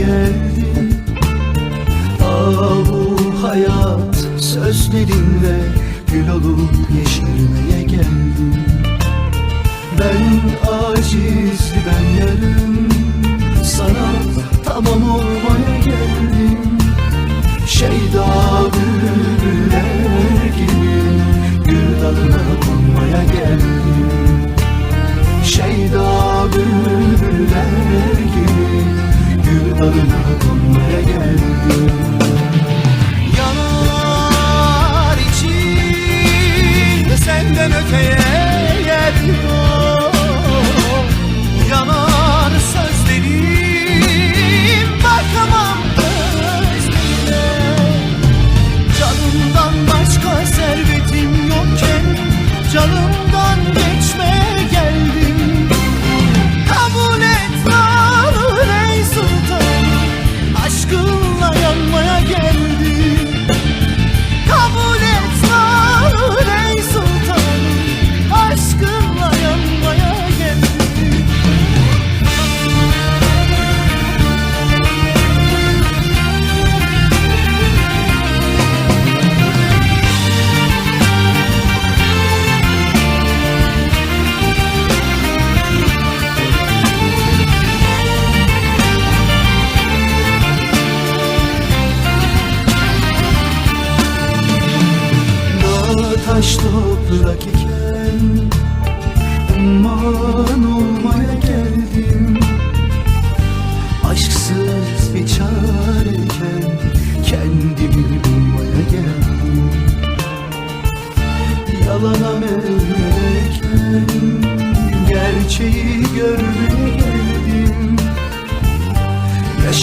geldi. Aa bu hayat sözlerinle gül olup yeşil Onlara geldim senden öteye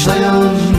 sounds